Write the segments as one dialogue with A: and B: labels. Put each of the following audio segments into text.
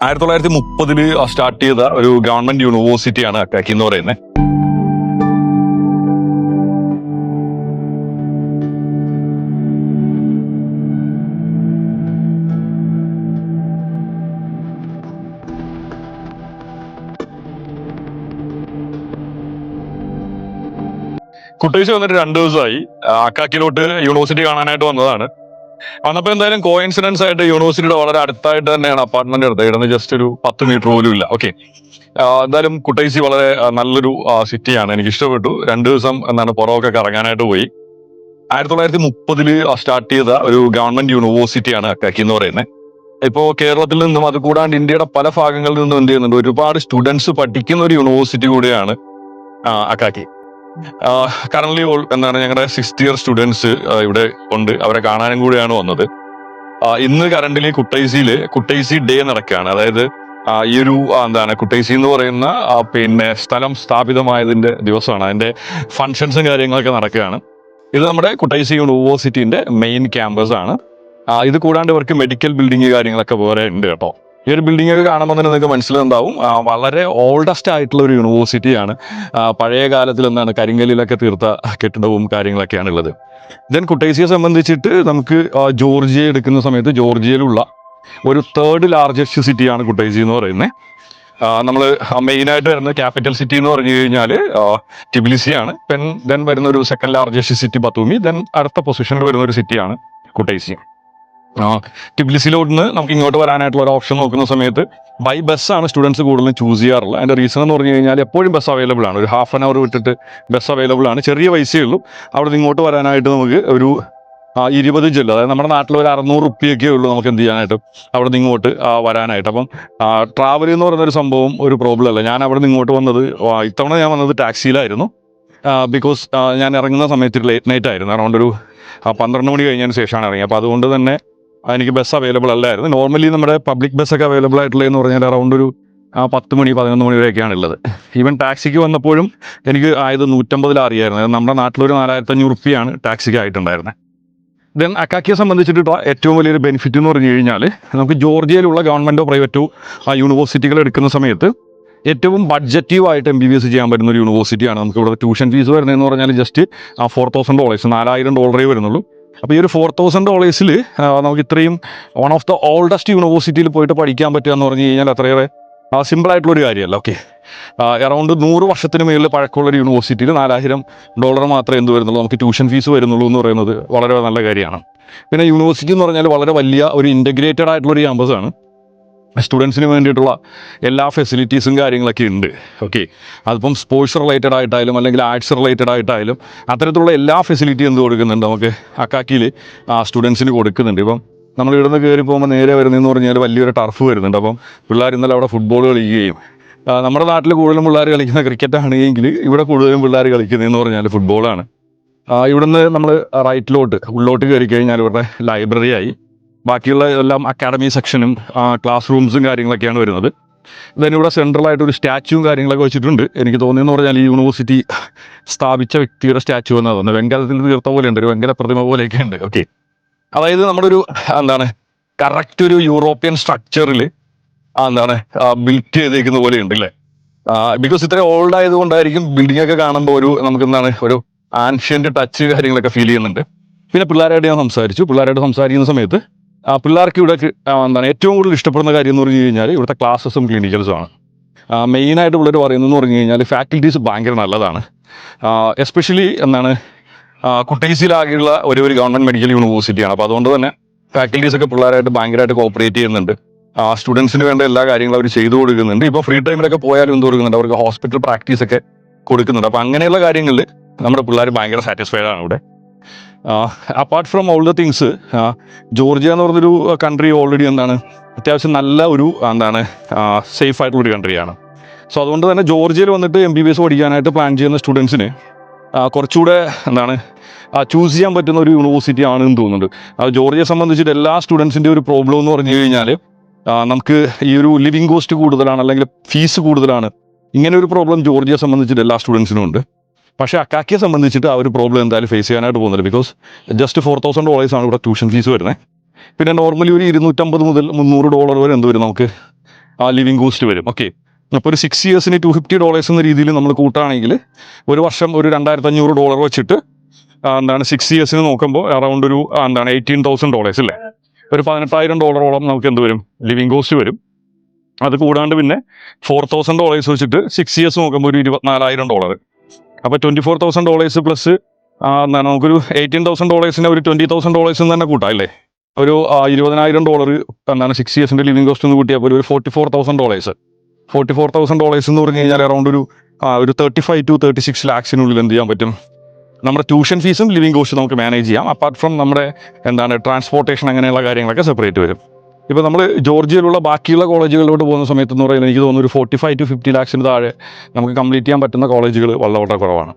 A: ആയിരത്തി തൊള്ളായിരത്തി മുപ്പതിൽ സ്റ്റാർട്ട് ചെയ്ത ഒരു ഗവൺമെന്റ് യൂണിവേഴ്സിറ്റിയാണ് അക്കാക്കി എന്ന് പറയുന്നത് കുട്ടേശ് വന്നിട്ട് രണ്ടു ദിവസമായി അക്കാക്കിലോട്ട് യൂണിവേഴ്സിറ്റി കാണാനായിട്ട് വന്നതാണ്. വന്നപ്പോ എന്തായാലും കോയിൻസിഡൻസ് ആയിട്ട് യൂണിവേഴ്സിറ്റിയുടെ വളരെ അടുത്തായിട്ട് തന്നെയാണ് അപ്പാർട്ട്മെന്റ് എടുത്തത്. ഇവിടുന്ന് ജസ്റ്റ് ഒരു പത്ത് മീറ്റർ പോലും ഇല്ല. ഓക്കെ എന്തായാലും കുട്ടൈസി വളരെ നല്ലൊരു സിറ്റിയാണ് എനിക്ക് ഇഷ്ടപ്പെട്ടു. രണ്ടു ദിവസം എന്താണ് പുറമൊക്കെ കറങ്ങാനായിട്ട് പോയി. ആയിരത്തി തൊള്ളായിരത്തി മുപ്പതിൽ സ്റ്റാർട്ട് ചെയ്ത ഒരു ഗവൺമെന്റ് യൂണിവേഴ്സിറ്റിയാണ് അക്കാക്കി എന്ന് പറയുന്നത് ഇപ്പോ കേരളത്തിൽ നിന്നും അത് കൂടാണ്ട് ഇന്ത്യയുടെ പല ഭാഗങ്ങളിൽ നിന്നും എന്ത് ചെയ്യുന്നുണ്ട്? ഒരുപാട് സ്റ്റുഡൻസ് പഠിക്കുന്ന ഒരു യൂണിവേഴ്സിറ്റി കൂടിയാണ് അക്കാക്കി കറന്റ് എന്താണ് ഞങ്ങളുടെ സിക്സ്ത് ഇയർ സ്റ്റുഡൻസ് ഇവിടെ ഉണ്ട്. അവരെ കാണാനും കൂടിയാണ് വന്നത്. ഇന്ന് കറന്റിലി കുട്ടൈസിയിൽ കുട്ടൈസി ഡേ നടക്കുകയാണ്. അതായത് ഈ ഒരു എന്താണ് കുട്ടൈസി എന്ന് പറയുന്ന പിന്നെ സ്ഥലം സ്ഥാപിതമായതിന്റെ ദിവസമാണ്. അതിന്റെ ഫങ്ഷൻസും കാര്യങ്ങളൊക്കെ നടക്കുകയാണ്. ഇത് നമ്മുടെ കുട്ടൈസി യൂണിവേഴ്സിറ്റിന്റെ മെയിൻ ക്യാമ്പസ് ആണ്. ഇത് കൂടാണ്ട് ഇവർക്ക് മെഡിക്കൽ ബിൽഡിംഗ് കാര്യങ്ങളൊക്കെ വേറെ ഉണ്ട് കേട്ടോ. ഈ ഒരു ബിൽഡിംഗ് ഒക്കെ കാണുമ്പോൾ തന്നെ നിങ്ങൾക്ക് മനസ്സിലുണ്ടാവും. വളരെ ഓൾഡസ്റ്റ് ആയിട്ടുള്ള ഒരു യൂണിവേഴ്സിറ്റിയാണ് പഴയ കാലത്തിൽ എന്താണ് കരിങ്കല്ലിലൊക്കെ തീർത്ത കെട്ടിടവും കാര്യങ്ങളൊക്കെയാണ് ഉള്ളത്. ദെൻ കുട്ടേസിയെ സംബന്ധിച്ചിട്ട് നമുക്ക് ജോർജിയ എടുക്കുന്ന സമയത്ത് ജോർജിയയിലുള്ള ഒരു തേർഡ് ലാർജസ്റ്റ് സിറ്റിയാണ് കുട്ടേസി എന്ന് പറയുന്നത്. നമ്മൾ മെയിനായിട്ട് വരുന്ന ക്യാപിറ്റൽ സിറ്റി എന്ന് പറഞ്ഞു കഴിഞ്ഞാൽ ടിബിലിസിയാണ് പെൻ ദെൻ വരുന്ന ഒരു second largest city Batumi then അടുത്ത പൊസിഷനിൽ വരുന്ന ഒരു സിറ്റിയാണ് കുട്ടൈസി ടിബിലിസിലോട്ട് നിന്ന് നമുക്ക് ഇങ്ങോട്ട് വരാനായിട്ടുള്ള ഒരു ഓപ്ഷൻ നോക്കുന്ന സമയത്ത് ബൈ ബസ്സാണ് സ്റ്റുഡൻസ് കൂടുതലും ചൂസ് ചെയ്യാറുള്ളത്. അതിന്റെ റീസൺ എന്ന് പറഞ്ഞു കഴിഞ്ഞാൽ എപ്പോഴും ബസ് അവൈലബിൾ ആണ്. ഒരു ഹാഫ് ആൻ അവർ വിട്ടിട്ട് ബസ് അവൈലബിൾ ആണ്. ചെറിയ പൈസയേ ഉള്ളൂ. അവിടെ ഇങ്ങോട്ട് വരാനായിട്ട് നമുക്ക് ഒരു ഇരുപത് ജില്ല അതായത് നമ്മുടെ നാട്ടിൽ ഒരു അറുന്നൂറ് റുപ്യൊക്കെ ഉള്ളൂ നമുക്ക് എന്ത് ചെയ്യാനായിട്ട് അവിടെ നിന്ന് ഇങ്ങോട്ട് വരാനായിട്ട്. അപ്പം ട്രാവൽ എന്ന് പറയുന്ന ഒരു സംഭവം ഒരു പ്രോബ്ലം അല്ല. ഞാൻ അവിടെ നിന്ന് ഇങ്ങോട്ട് വന്നത് ഇത്തവണ ഞാൻ വന്നത് ടാക്സിയിലായിരുന്നു ബിക്കോസ് ഞാൻ ഇറങ്ങുന്ന സമയത്ത് ലേറ്റ് നൈറ്റ് ആയിരുന്നു. അറൗണ്ട് ഒരു പന്ത്രണ്ട് മണി കഴിഞ്ഞതിന് ശേഷമാണ് ഇറങ്ങിയത്. അപ്പോൾ അതുകൊണ്ട് തന്നെ എനിക്ക് ബസ് അവൈലബിൾ അല്ലായിരുന്നു. നോർമലി നമ്മുടെ പബ്ലിക് ബസ്സൊക്കെ അവൈലബിൾ ആയിട്ടുള്ളതെന്ന് പറഞ്ഞാൽ അറൗണ്ട് ഒരു പത്ത് മണി പതിനൊന്ന് മണി വരെയൊക്കെയാണ് ഉള്ളത്. ഈവൻ ടാക്സിക്ക് വന്നപ്പോഴും എനിക്ക് ആയത് നൂറ്റമ്പതിൽ അറിയായിരുന്നു. നമ്മുടെ നാട്ടിലൊരു നാലായിരത്തി അഞ്ഞൂറ് റുപ്യാണ് ടാക്സിക്ക് ആയിട്ടുണ്ടായിരുന്നത് ദെൻ അക്കാക്കിയെ സംബന്ധിച്ചിട്ട് ഏറ്റവും വലിയൊരു ബെനിഫിറ്റ് എന്ന് പറഞ്ഞു കഴിഞ്ഞാൽ നമുക്ക് ജോർജിയയിലുള്ള ഗവൺമെന്റോ പ്രൈവറ്റോ ആ യൂണിവേഴ്സിറ്റികൾ എടുക്കുന്ന സമയത്ത് ഏറ്റവും ബഡ്ജറ്റീവായിട്ട് എം ബി ബി എസ് ചെയ്യാൻ പറ്റുന്ന ഒരു യൂണിവേഴ്സിറ്റിയാണ് നമുക്ക് ഇവിടെ ട്യൂഷൻ ഫീസ് വരുന്നതെന്ന് പറഞ്ഞാൽ ജസ്റ്റ് ആ ഫോർ തൗസൻഡ് ഡോളേഴ്സ് നാലായിരം ഡോളറേ വരുന്നുള്ളൂ. അപ്പോൾ ഈ ഒരു ഫോർ തൗസൻഡ് ഡോളേഴ്സിൽ നമുക്ക് ഇത്രയും വൺ ഓഫ് ദ ഓൾഡസ്റ്റ് യൂണിവേഴ്സിറ്റിയിൽ പോയിട്ട് പഠിക്കാൻ പറ്റുക എന്ന് പറഞ്ഞു കഴിഞ്ഞാൽ അത്രയേറെ ഒരു കാര്യമല്ല ഓക്കെ അറൗണ്ട് നൂറ് വർഷത്തിന് മേളിൽ പഴക്കമുള്ള ഒരു യൂണിവേഴ്സിറ്റിയിൽ നാലായിരം ഡോളർ മാത്രമേ എന്ത് വരുന്നുള്ളൂ നമുക്ക് ട്യൂഷൻ ഫീസ് വരുന്നുള്ളൂ എന്ന് പറയുന്നത് വളരെ നല്ല കാര്യമാണ്. പിന്നെ യൂണിവേഴ്സിറ്റി എന്ന് പറഞ്ഞാൽ വളരെ വലിയ ഒരു ഇന്റഗ്രേറ്റഡ് ആയിട്ടുള്ള ഒരു ക്യാമ്പസാണ് സ്റ്റുഡൻസിന് വേണ്ടിയിട്ടുള്ള എല്ലാ ഫെസിലിറ്റീസും കാര്യങ്ങളൊക്കെ ഉണ്ട്. ഓക്കെ അതിപ്പം സ്പോർട്സ് റിലേറ്റഡ് ആയിട്ടായാലും അല്ലെങ്കിൽ ആർട്സ് റിലേറ്റഡ് ആയിട്ടായാലും അത്തരത്തിലുള്ള എല്ലാ ഫെസിലിറ്റിയും എന്ത് കൊടുക്കുന്നുണ്ട് നമുക്ക്? അക്കാക്കിയിൽ സ്റ്റുഡൻസിന് കൊടുക്കുന്നുണ്ട്. ഇപ്പം നമ്മൾ ഇവിടുന്ന് കയറി പോകുമ്പോൾ നേരെ വരുന്നതെന്ന് പറഞ്ഞാൽ വലിയൊരു ടർഫ് വരുന്നുണ്ട്. അപ്പം പിള്ളേർ ഇന്നലെ അവിടെ ഫുട്ബോൾ കളിക്കുകയും നമ്മുടെ നാട്ടിൽ കൂടുതലും പിള്ളേർ കളിക്കുന്ന ക്രിക്കറ്റ് ആണെങ്കിൽ ഇവിടെ കൂടുതലും പിള്ളേർ കളിക്കുന്നതെന്ന് പറഞ്ഞാൽ ഫുട്ബോളാണ് ഇവിടുന്ന് നമ്മൾ റൈറ്റിലോട്ട് ഉള്ളോട്ട് കയറി കഴിഞ്ഞാൽ ഇവരുടെ ലൈബ്രറി ആയി. ബാക്കിയുള്ള എല്ലാം അക്കാഡമി സെക്ഷനും ക്ലാസ് റൂംസും കാര്യങ്ങളൊക്കെയാണ് വരുന്നത്. ദെൻ ഇവിടെ സെൻട്രൽ ആയിട്ട് ഒരു സ്റ്റാച്ചുവും കാര്യങ്ങളൊക്കെ വെച്ചിട്ടുണ്ട്. എനിക്ക് തോന്നിയെന്ന് പറഞ്ഞാൽ ഈ യൂണിവേഴ്സിറ്റി സ്ഥാപിച്ച വ്യക്തിയുടെ സ്റ്റാച്ചു എന്നാണ് തോന്നുന്നത്. വെങ്കലത്തിൽ തീർത്ത പോലെ ഉണ്ട് ഒരു വെങ്കല പ്രതിമ പോലെയൊക്കെ ഉണ്ട്. ഓക്കെ അതായത് നമ്മുടെ ഒരു എന്താണ് കറക്റ്റ് ഒരു യൂറോപ്യൻ സ്ട്രക്ചറിൽ എന്താണ് ബിൽറ്റ് ചെയ്തേക്കുന്ന പോലെ ഉണ്ട് അല്ലേ ബിക്കോസ് ഇത്ര ഓൾഡ് ആയതുകൊണ്ടായിരിക്കും ബിൽഡിംഗ് ഒക്കെ കാണുമ്പോൾ ഒരു നമുക്ക് എന്താണ് ഒരു ആൻഷ്യന്റ് ടച്ച് കാര്യങ്ങളൊക്കെ ഫീൽ ചെയ്യുന്നുണ്ട്. പിന്നെ പിള്ളേരായിട്ട് ഞാൻ സംസാരിച്ചു. പിള്ളേരായിട്ട് സംസാരിക്കുന്ന സമയത്ത് പിള്ളേർക്ക് ഇവിടെ എന്താണ് ഏറ്റവും കൂടുതൽ ഇഷ്ടപ്പെടുന്ന കാര്യം എന്ന് പറഞ്ഞു കഴിഞ്ഞാൽ ഇവിടുത്തെ ക്ലാസ്സസും ക്ലിനിക്കൽസും ആണ്. മെയിനായിട്ട് പിള്ളേർ പറയുന്നതെന്ന് പറഞ്ഞു കഴിഞ്ഞാൽ ഫാക്കൽറ്റീസ് ഭയങ്കര നല്ലതാണ്. എസ്പെഷ്യലി എന്താണ് കുട്ടൈസിലാകെയുള്ള ഒരു ഒരു ഗവൺമെന്റ് മെഡിക്കൽ യൂണിവേഴ്സിറ്റിയാണ് അപ്പോൾ അതുകൊണ്ട് തന്നെ ഫാക്കൽറ്റീസ് ഒക്കെ പിള്ളേരായിട്ട് ഭയങ്കരമായിട്ട് കോപ്പറേറ്റ് ചെയ്യുന്നുണ്ട്. സ്റ്റുഡൻസിന് വേണ്ട എല്ലാ കാര്യങ്ങളും അവർ ചെയ്തു കൊടുക്കുന്നുണ്ട്. ഇപ്പോൾ ഫ്രീ ടൈമിലൊക്കെ പോയാലും എന്ത് കൊടുക്കുന്നുണ്ട്? അവർക്ക് ഹോസ്പിറ്റൽ പ്രാക്ടീസ് ഒക്കെ കൊടുക്കുന്നുണ്ട്. അപ്പോൾ അങ്ങനെയുള്ള കാര്യങ്ങളിൽ നമ്മുടെ പിള്ളേർ ഭയങ്കര സാറ്റിസ്ഫൈഡ് ആണ് ഇവിടെ. Apart from all the things Georgia എന്ന് പറഞ്ഞൊരു കൺട്രി ഓൾറെഡി എന്താണ് അത്യാവശ്യം നല്ല ഒരു എന്താണ് സേഫ് ആയിട്ടുള്ളൊരു കൺട്രിയാണ് സോ അതുകൊണ്ട് തന്നെ ജോർജിയയിൽ വന്നിട്ട് എം ബി ബി എസ് പഠിക്കാനായിട്ട് പ്ലാൻ ചെയ്യുന്ന സ്റ്റുഡൻസിന് കുറച്ചുകൂടെ എന്താണ് ചൂസ് ചെയ്യാൻ പറ്റുന്ന ഒരു യൂണിവേഴ്സിറ്റി ആണെന്ന് തോന്നുന്നുണ്ട്. ആ, ജോർജിയയെ സംബന്ധിച്ചിട്ട് എല്ലാ സ്റ്റുഡൻസിന്റെ ഒരു പ്രോബ്ലം എന്ന് പറഞ്ഞു കഴിഞ്ഞാൽ നമുക്ക് ഈ ഒരു ലിവിങ് കോസ്റ്റ് കൂടുതലാണ് അല്ലെങ്കിൽ ഫീസ് കൂടുതലാണ് ഇങ്ങനെ ഒരു പ്രോബ്ലം ജോർജിയെ സംബന്ധിച്ചിട്ട് എല്ലാ സ്റ്റുഡൻസിനും ഉണ്ട്. പക്ഷേ അക്കാക്കിയെ സംബന്ധിച്ചിട്ട് ആ ഒരു പ്രോബ്ലം എന്തായാലും ഫേസ് ചെയ്യാനായിട്ട് പോകുന്നില്ല. Because just four thousand dollars ആണ് ഇവിടെ ട്യൂഷൻ ഫീസ് വരുന്നത് പിന്നെ നോർമലി ഒരു ഇരുന്നൂറ്റമ്പത് മുതൽ മുന്നൂറ് ഡോളർ വരെ എന്ത് വരും നമുക്ക്? ലിവിങ് കോസ്റ്റ് വരും. ഓക്കെ അപ്പോൾ ഒരു സിക്സ് ഇയേഴ്സിന് ടു ഫിഫ്റ്റി ഡോളേഴ്സ് എന്ന രീതിയിൽ നമ്മൾ കൂട്ടുകയാണെങ്കിൽ ഒരു വർഷം ഒരു രണ്ടായിരത്തി അഞ്ഞൂറ് ഡോളർ വെച്ചിട്ട് ആ, എന്താണ് സിക്സ് ഇയേഴ്സിന് നോക്കുമ്പോൾ അറൗണ്ട് ഒരു ആ, എന്താണ് എയ്റ്റീൻ തൗസൻഡ് ഡോളേഴ്സ് അല്ലേ ഒരു പതിനെട്ടായിരം ഡോളറോളം നമുക്ക് എന്ത് വരും? ലിവിങ് കോസ്റ്റ് വരും. അത് കൂടാണ്ട് പിന്നെ ഫോർ തൗസൻഡ് ഡോളേഴ്സ് വെച്ചിട്ട് സിക്സ് ഇയേഴ്സ് നോക്കുമ്പോൾ ഒരു ഇരുപത്തിനാലായിരം ഡോളർ അപ്പോൾ twenty four thousand dollars plus എന്താണ് നമുക്കൊരു എയ്റ്റീൻ തൗസൻഡ് ഡോളേഴ്സിന് ഒരു ട്വന്റി തൗസൻഡ് ഡോളേഴ്സ് തന്നെ കൂട്ടാം അല്ലേ? ഒരു ഇരുപതിനായിരം ഡോളർ എന്താണ് സിക്സ് ഇയേഴ്സിന്റെ ലിവിങ് കോസ്റ്റ് എന്ന് കൂട്ടിയപ്പോൾ ഒരു forty four thousand dollars forty four thousand dollars എന്ന് പറഞ്ഞു കഴിഞ്ഞാൽ അറൗണ്ട് ഒരു ഒരു thirty five to thirty six ലാക്സിനുള്ളിൽ എന്ത് ചെയ്യാൻ പറ്റും? നമ്മുടെ ട്യൂഷൻ ഫീസും ലിവിങ് കോസ്റ്റ് നമുക്ക് മാനേജ് ചെയ്യാം. അപ്പാർട്ട് ഫ്രം നമ്മുടെ എന്താണ് ട്രാൻസ്പോർട്ടേഷൻ അങ്ങനെയുള്ള കാര്യങ്ങളൊക്കെ സെപ്പറേറ്റ് വരും. ഇപ്പോൾ നമ്മൾ ജോർജിയയിലുള്ള ബാക്കിയുള്ള കോളേജുകളിലോട്ട് പോകുന്ന സമയത്ത് എന്ന് പറയുന്നത് എനിക്ക് തോന്നുന്നു ഒരു ഫോർട്ടി ഫൈവ് ടു ഫിഫ്റ്റി ലാക്സിന് താഴെ നമുക്ക് കംപ്ലീറ്റ് ചെയ്യാൻ പറ്റുന്ന കോളേജുകൾ വളരെ വളരെ കുറവാണ്.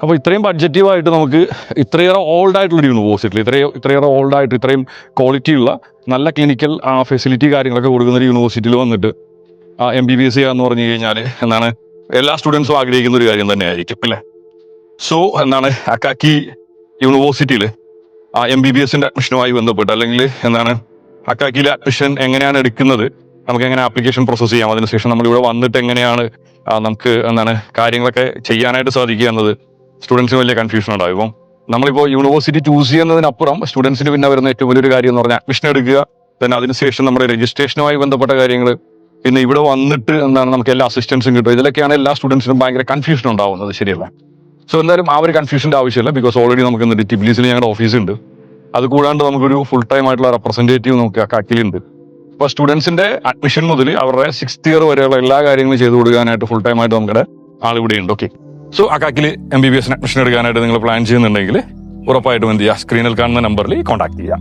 A: അപ്പോൾ ഇത്രയും ബഡ്ജറ്റീവായിട്ട് നമുക്ക് ഇത്രയേറെ ഓൾഡ് ആയിട്ടുള്ള യൂണിവേഴ്സിറ്റിയിൽ ഇത്രയും ഇത്രയേറെ ഓൾഡ് ആയിട്ട് ഇത്രയും ക്വാളിറ്റിയുള്ള നല്ല ക്ലിനിക്കൽ ഫെസിലിറ്റി കാര്യങ്ങളൊക്കെ കൊടുക്കുന്ന ഒരു യൂണിവേഴ്സിറ്റിയിൽ വന്നിട്ട് എം ബി ബി എസ് ചെയ്യാന്ന് പറഞ്ഞു കഴിഞ്ഞാൽ എന്താണ് എല്ലാ സ്റ്റുഡൻസും ആഗ്രഹിക്കുന്ന ഒരു കാര്യം തന്നെയായിരിക്കും അല്ലേ? സോ എന്താണ് അക്കാക്കി യൂണിവേഴ്സിറ്റിയിൽ ആ എം ബി ബി എസിന്റെ അഡ്മിഷനുമായി ബന്ധപ്പെട്ട് അല്ലെങ്കിൽ എന്താണ് അക്കാക്കിയിലെ അഡ്മിഷൻ എങ്ങനെയാണ് എടുക്കുന്നത്? നമുക്ക് എങ്ങനെ ആപ്ലിക്കേഷൻ പ്രോസസ്സ് ചെയ്യാം? അതിനുശേഷം നമ്മൾ ഇവിടെ വന്നിട്ട് എങ്ങനെയാണ് നമുക്ക് എന്താണ് കാര്യങ്ങളൊക്കെ ചെയ്യാനായിട്ട് സാധിക്കുക എന്നത് സ്റ്റുഡൻസിന് വലിയ കൺഫ്യൂഷൻ ഉണ്ടാവും ഇപ്പം നമ്മളിപ്പോൾ യൂണിവേഴ്സിറ്റി ചൂസ് ചെയ്യുന്നതിനപ്പുറം സ്റ്റുഡൻസിന് പിന്നെ വരുന്ന ഏറ്റവും വലിയൊരു കാര്യം എന്ന് പറഞ്ഞാൽ അഡ്മിഷൻ എടുക്കുക തന്നെ അതിനുശേഷം നമ്മുടെ രജിസ്ട്രേഷനുമായി ബന്ധപ്പെട്ട കാര്യങ്ങൾ പിന്നെ ഇവിടെ വന്നിട്ട് എന്താണ് നമുക്ക് എല്ലാ അസിസ്റ്റൻസും കിട്ടും. ഇതിലൊക്കെയാണ് എല്ലാ സ്റ്റുഡൻസിനും ഭയങ്കര കൺഫ്യൂഷൻ ഉണ്ടാവുന്നത് ശരിയല്ല? സോ എന്തായാലും ആ ഒരു കൺഫ്യൂഷന്റെ ആവശ്യമില്ല ബിക്കോസ് ഓൾറെഡി നമുക്ക് എന്നിട്ട് ടിബിലീസിൽ ഞങ്ങളുടെ ഓഫീസ് ഉണ്ട്. അത് കൂടാണ്ട് നമുക്കൊരു ഫുൾ ടൈം ആയിട്ടുള്ള റെപ്രസെന്റേറ്റീവ് നമുക്ക് കാക്കിലുണ്ട്. അപ്പോൾ സ്റ്റുഡൻസിന്റെ അഡ്മിഷൻ മുതൽ അവരുടെ സിക്സ്ത് ഇയർ വരെയുള്ള എല്ലാ കാര്യങ്ങളും ചെയ്തു കൊടുക്കാനായിട്ട് ഫുൾ ടൈം ആയിട്ട് നമ്മുടെ ആളിവിടെ ഉണ്ട് ഓക്കെ സോ അക്കാക്കിൽ എം ബി ബി എസിന് അഡ്മിഷൻ എടുക്കാനായിട്ട് നിങ്ങൾ പ്ലാൻ ചെയ്യുന്നുണ്ടെങ്കിൽ ഉറപ്പായിട്ടും എന്ത് ചെയ്യുക? സ്ക്രീനിൽ കാണുന്ന നമ്പറിൽ കോൺടാക്ട് ചെയ്യുക.